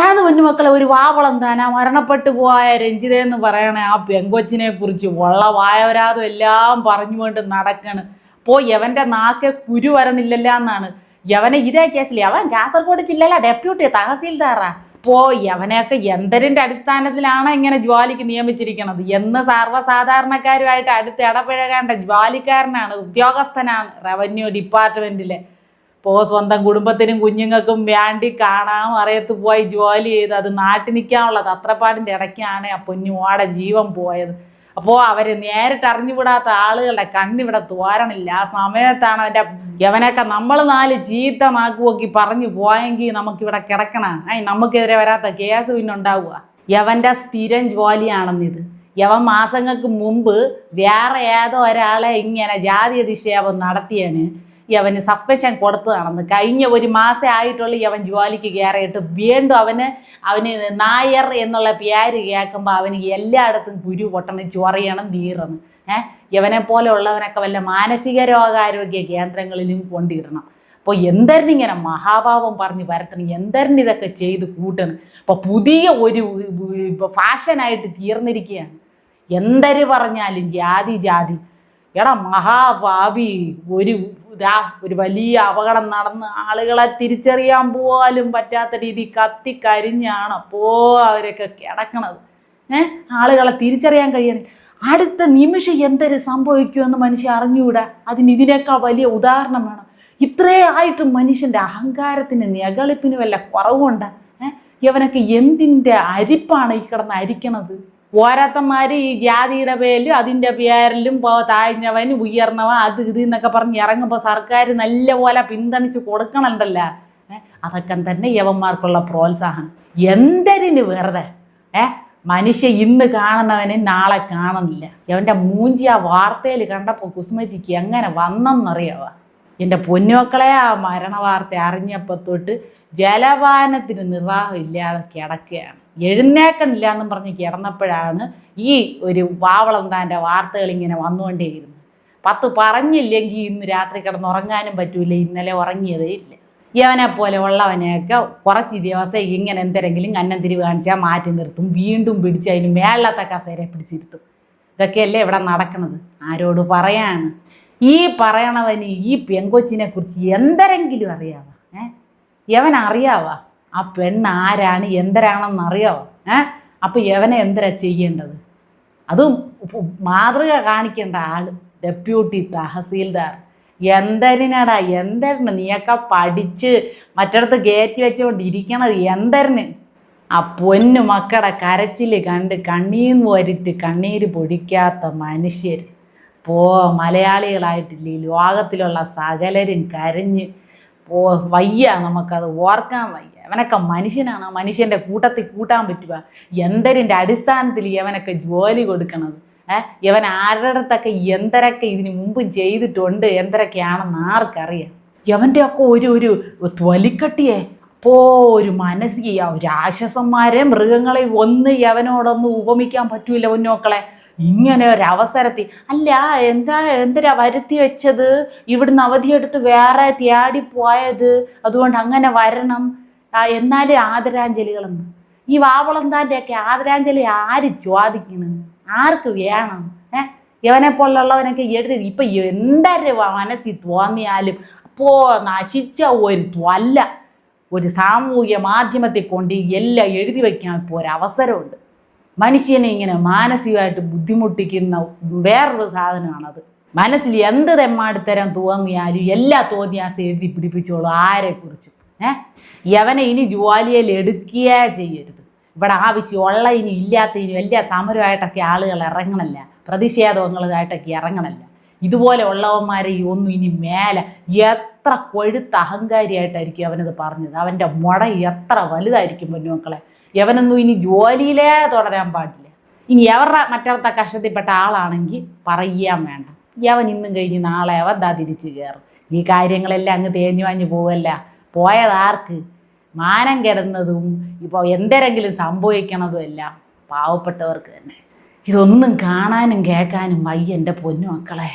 ഏത് പൊന്നുമക്കളെ ഒരു വാവളം താനാ മരണപ്പെട്ടു പോയ രഞ്ജിതയെന്ന് പറയണേ. ആ പെങ്കൊച്ചിനെ കുറിച്ച് ഉള്ള വായവരാതും എല്ലാം പറഞ്ഞുകൊണ്ട് നടക്കണ്. പോ യവന്റെ നാക്കെ കുരു വരണില്ലല്ല എന്നാണ്. യവനെ ഇതേ കേസിൽ അവൻ കാസർഗോഡ് ജില്ലയിലെ ഡെപ്യൂട്ടി തഹസീൽദാറാ. പോ യവനെയൊക്കെ എന്തരിന്റെ അടിസ്ഥാനത്തിലാണ് ഇങ്ങനെ ജ്വാലിക്ക് നിയമിച്ചിരിക്കുന്നത് എന്ന് സർവസാധാരണക്കാരുമായിട്ട് അടുത്ത് ഇടപഴകേണ്ട ജ്വാലിക്കാരനാണ് ഉദ്യോഗസ്ഥനാണ് റവന്യൂ ഡിപ്പാർട്ട്മെന്റിലെ. പോ സ്വന്തം കുടുംബത്തിനും കുഞ്ഞുങ്ങൾക്കും വേണ്ടി കാണാൻ അറിയത്ത് പോയി ജോലി ചെയ്ത് അത് നാട്ടിൽ നിൽക്കാനുള്ളത് അത്രപ്പാടിന്റെ ഇടയ്ക്കാണ് ആ പൊന്നുവാടെ ജീവൻ പോയത്. അപ്പോൾ അവർ നേരിട്ട് അറിഞ്ഞുവിടാത്ത ആളുകളുടെ കണ്ണിവിടെ തോരണില്ല. ആ സമയത്താണ് അവന്റെ യവനൊക്കെ നമ്മൾ നാല് ചീത്ത നാക്കുപോക്കി പറഞ്ഞു പോയെങ്കിൽ നമുക്കിവിടെ കിടക്കണം. ഐ നമുക്കെതിരെ വരാത്ത കേസ് പിന്നെ ഉണ്ടാവുക. യവന്റെ സ്ഥിരം ജോലിയാണെന്നിത് യവൻ മാസങ്ങൾക്ക് മുമ്പ് വേറെ ഏതോ ഒരാളെ ഇങ്ങനെ ജാതി അധിക്ഷേപം നടത്തിയതിന് യവന് സസ്പെൻഷൻ കൊടുത്തതാണെന്ന്. കഴിഞ്ഞ ഒരു മാസം ആയിട്ടുള്ള യവൻ ജോലിക്ക് കയറിയിട്ട്. വീണ്ടും അവന് അവന് നായർ എന്നുള്ള പേര് കേൾക്കുമ്പോൾ അവന് എല്ലായിടത്തും കുരു പൊട്ടണം ചൊറിയണം നീറണം ഏഹ് പോലെ ഉള്ളവനൊക്കെ വല്ല മാനസിക രോഗാരോഗ്യ കേന്ദ്രങ്ങളിലും കൊണ്ടിടണം. അപ്പോൾ എന്തരന് മഹാഭാവം പറഞ്ഞ് വരത്തണം എന്തരന് ഇതൊക്കെ ചെയ്ത് കൂട്ടണം? അപ്പോൾ പുതിയ ഒരു ഫാഷനായിട്ട് തീർന്നിരിക്കുകയാണ്. എന്തര് പറഞ്ഞാലും ജാതി ജാതി. എടാ മഹാഭാവി ഒരു ഒരു വലിയ അപകടം നടന്ന് ആളുകളെ തിരിച്ചറിയാൻ പോലും പറ്റാത്ത രീതി കത്തിക്കരിഞ്ഞാണ് അപ്പോ അവരൊക്കെ കിടക്കണത്. ഏഹ് ആളുകളെ തിരിച്ചറിയാൻ കഴിയണേ. അടുത്ത നിമിഷം എന്തൊരു സംഭവിക്കുമെന്ന് മനുഷ്യൻ അറിഞ്ഞുകൂടാ? അതിന് ഇതിനേക്കാൾ വലിയ ഉദാഹരണം വേണം. ഇത്രേ ആയിട്ടും മനുഷ്യന്റെ അഹങ്കാരത്തിന് ഞകളിപ്പിന് വല്ല കുറവുണ്ട്? ഏഹ് ഇവനൊക്കെ എന്തിന്റെ അരിപ്പാണ് ഈ കിടന്ന് അരിക്കണത്? ഓരോരുത്തന്മാർ ഈ ജാതിയുടെ പേരിലും അതിന്റെ പേരിലും താഴ്ന്നവൻ ഉയർന്നവൻ അത് ഇത് എന്നൊക്കെ പറഞ്ഞ് ഇറങ്ങുമ്പോൾ സർക്കാർ നല്ലപോലെ പിന്തുണച്ച് കൊടുക്കണമല്ല അതൊക്കെ തന്നെ യവന്മാർക്കുള്ള പ്രോത്സാഹനം. എന്തരിന് വെറുതെ? ഏ? മനുഷ്യ ഇന്ന് കാണുന്നവനെ നാളെ കാണുന്നില്ല. അവന്റെ മൂഞ്ചി ആ വാർത്തയിൽ കണ്ടപ്പോൾ കുസുമജിക്ക് എങ്ങനെ വന്നെന്നറിയാവ? എന്റെ പൊന്നുമക്കളെ ആ മരണ വാർത്ത അറിഞ്ഞപ്പോൾ തൊട്ട് ജലപാനത്തിന് നിർവാഹം ഇല്ലാതെ കിടക്കുകയാണ്. എഴുന്നേക്കണില്ല എന്നും പറഞ്ഞ് കിടന്നപ്പോഴാണ് ഈ ഒരു പാവളം താന്റെ വാർത്തകൾ ഇങ്ങനെ വന്നുകൊണ്ടേയിരുന്നു. പത്ത് പറഞ്ഞില്ലെങ്കിൽ ഇന്ന് രാത്രി കിടന്നുറങ്ങാനും പറ്റൂല ഇന്നലെ ഉറങ്ങിയതേ ഇല്ല. ഇവനെ പോലെ ഉള്ളവനെയൊക്കെ കുറച്ച് ദിവസം ഇങ്ങനെ എന്തെങ്കിലും അന്നം തിരിവ് കാണിച്ചാൽ മാറ്റി നിർത്തും വീണ്ടും പിടിച്ച് അതിന് മേളത്തെ കസേരെ പിടിച്ചിരുത്തും. ഇതൊക്കെയല്ലേ ഇവിടെ നടക്കുന്നത് ആരോട് പറയാണ്? ഈ പറയണവന് ഈ പെങ്കൊച്ചിനെ കുറിച്ച് എന്തെങ്കിലും അറിയാവാ? ഏ? യവൻ അറിയാവാ ആ പെണ്ണ് ആരാണ് എന്തരാണെന്ന് അറിയാവോ ഏ? അപ്പോൾ യവനെ എന്തരാ ചെയ്യേണ്ടത്? അതും മാതൃക കാണിക്കേണ്ട ആൾ ഡെപ്യൂട്ടി തഹസീൽദാർ. എന്തരിനടാ എന്തരിന്? നീയൊക്കെ പഠിച്ച് മറ്റിടത്ത് കയറ്റി വെച്ചുകൊണ്ട് ഇരിക്കണത് എന്തരിന്? ആ പൊന്നു മക്കളുടെ കരച്ചിൽ കണ്ട് കണ്ണീന്ന് വരിട്ട് കണ്ണീര് പൊടിക്കാത്ത മനുഷ്യർ പോ മലയാളികളായിട്ടില്ല ഈ ലോകത്തിലുള്ള സകലരും കരഞ്ഞ് പോ വയ്യ നമുക്കത് ഓർക്കാൻ വയ്യ. അവനൊക്കെ മനുഷ്യനാണ്. ആ മനുഷ്യന്റെ കൂട്ടത്തിൽ കൂട്ടാൻ പറ്റുക. എന്തരിന്റെ അടിസ്ഥാനത്തിൽ ഇവനൊക്കെ ജോലി കൊടുക്കണത്? ഇവൻ ആരുടെ അടുത്തൊക്കെ എന്തരൊക്കെ ഇതിന് മുമ്പ് ചെയ്തിട്ടുണ്ട്? എന്തരൊക്കെയാണെന്ന് ആർക്കറിയാം? ഇവന്റെ ഒക്കെ ഒരു ഒരു തൊലിക്കട്ടിയെ. അപ്പോൾ ഒരു മനസ്സി രാക്ഷസന്മാരെ മൃഗങ്ങളെ ഒന്ന് യവനോടൊന്ന് ഉപമിക്കാൻ പറ്റൂല പൊന്നോക്കളെ. ഇങ്ങനെ ഒരു അവസരത്തിൽ. അല്ല എന്താ എന്തിനാ വരുത്തി വെച്ചത്? ഇവിടുന്ന് അവധിയെടുത്ത് വേറെ തേടി പോയത്? അതുകൊണ്ട് അങ്ങനെ വരണം. ആ, എന്നാലും ആദരാഞ്ജലികളെന്ന്? ഈ വാവളന്താന്റെയൊക്കെ ആദരാഞ്ജലി ആര് ചോദിക്കണ്? ആർക്ക് വേണം? ഏ? ഇവനെ പോലുള്ളവനൊക്കെ എഴുതി ഇപ്പം എന്തൊരു മനസ്സിൽ തോന്നിയാലും അപ്പോൾ നശിച്ച ഒരു ത്വല്ല. ഒരു സാമൂഹ്യ മാധ്യമത്തെ കൊണ്ട് എല്ലാം എഴുതി വയ്ക്കാൻ ഇപ്പോൾ ഒരു അവസരമുണ്ട് മനുഷ്യനെ ഇങ്ങനെ മാനസികമായിട്ട് ബുദ്ധിമുട്ടിക്കുന്ന വേറൊരു സാധനമാണത്. മനസ്സിൽ എന്ത് തെമ്മാടിത്തരം തോന്നിയാലും എല്ലാ തോന്നിയാസം എഴുതി പിടിപ്പിച്ചോളൂ ആരെക്കുറിച്ചും. ഏഹ് യവനെ ഇനി ജുവാലിയയിൽ എടുക്കുകയേ ചെയ്യരുത്. ഇവിടെ ആവശ്യമുള്ള ഇനി ഇല്ലാത്ത ഇനി എല്ലാ സമരമായിട്ടൊക്കെ ആളുകൾ ഇറങ്ങണല്ല. പ്രതിഷേധങ്ങളുമായിട്ടൊക്കെ ഇറങ്ങണല്ല. ഇതുപോലെ ഉള്ളവന്മാരെ ഒന്നും ഇനി മേലെ എത്ര കൊഴുത്ത അഹങ്കാരിയായിട്ടായിരിക്കും അവനത് പറഞ്ഞത്. അവന്റെ മുട എത്ര വലുതായിരിക്കും പൊന്നുമക്കളെ യവനൊന്നും ഇനി ജോലിയിലേ തുടരാൻ പാടില്ല. ഇനി എവരുടെ മറ്റടുത്ത കഷ്ടത്തിൽപ്പെട്ട ആളാണെങ്കിൽ പറയാൻ വേണ്ട. യവൻ ഇന്നും കഴിഞ്ഞ് നാളെ അവൻ ദാ തിരിച്ചു കയറും. ഈ കാര്യങ്ങളെല്ലാം അങ്ങ് തേഞ്ഞു വാഞ്ഞു പോവല്ല. പോയതാർക്ക് മാനം കിടന്നതും ഇപ്പോൾ എന്തെങ്കിലും സംഭവിക്കണതും എല്ലാം പാവപ്പെട്ടവർക്ക് തന്നെ. ഇതൊന്നും കാണാനും കേൾക്കാനും വയ്യ എന്റെ പൊന്നു മക്കളെ.